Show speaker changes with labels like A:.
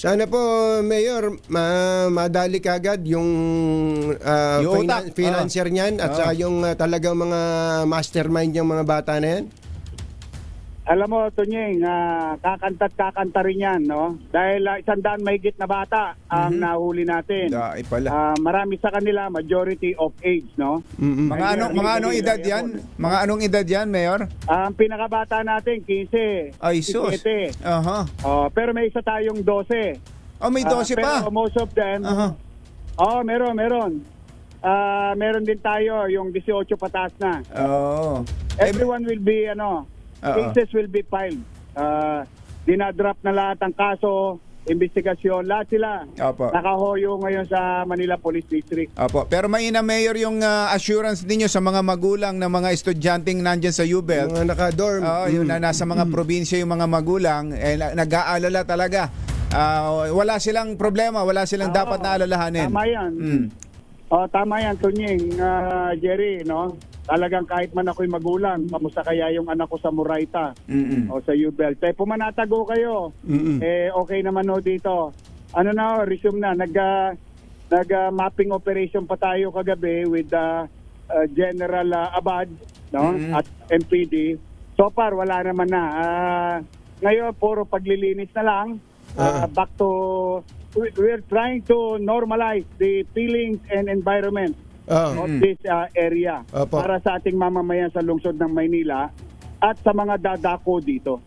A: Sana po, Mayor, ma madali kagad yung, ah,
B: Yung
A: finan-
B: utak.
A: financier niyan at
B: Ah.
A: saka yung ah, talagang mga mastermind yung mga bata na yan.
C: Alam mo, Tunying, uh, kakanta't kakanta rin yan, no? Dahil uh, isang daan mahigit na bata ang
B: Mhm.
C: nahuli natin.
B: Dai pala.
C: Ah, marami sa kanila, majority of age, no?
A: Mm-mm.
B: mga anong mga anong edad 'yan? Mga anong edad 'yan, Mayor?
C: Ang pinakabata natin, 15.
B: Ay sus.
C: 17.
B: Aha.
C: Oh, pero may isa tayong 12.
B: Oh, may 12
C: Ah,
B: pa.
C: Pero most of them,
B: Aha.
C: oh, meron, meron. Ah, meron din tayo yung 18 pataas na.
B: Oo. Eh,
C: Everyone will be, ano,
B: Oo.
C: cases will be filed. Ah, dinadrop na lahat ang kaso, investigasyon, lahat sila.
B: Opo.
C: Nakahoyo ngayon sa Manila Police District.
B: Opo. Pero mainam, Mayor, yung ah, assurance ninyo sa mga magulang ng mga estudyanteng nandyan sa UBEL.
A: Mga naka-dorm.
B: Oo, yung na nasa mga probinsya yung mga magulang, eh, na- nag-aalala talaga. Ah, wala silang problema, wala silang
C: Oo.
B: dapat na alalahanin.
C: Tama yan.
B: Mm.
C: Oh, tama yan, Tunying, ah, Jerry, no? Talagang kahit man ako'y magulang, kamusta kaya yung anak ko sa Murayta
B: Mm-mm.
C: o sa UBEL? Eh, pumanatago kayo.
A: Mm-mm.
C: Eh, okay naman no dito. Ano na, resume na. Nag, ah, nag ah, mapping operation pa tayo kagabi with the ah, General ah, Abad no?
B: Mhm.
C: at MPD. So far, wala naman na. Ah, ngayon, puro paglilinis na lang. Ah, Back to, we- we're trying to normalize the feelings and environment Of
B: Mhm.
C: this ah, area
A: Opo.
C: para sa ating mamamayan sa lungsod ng Maynila at sa mga dadako dito.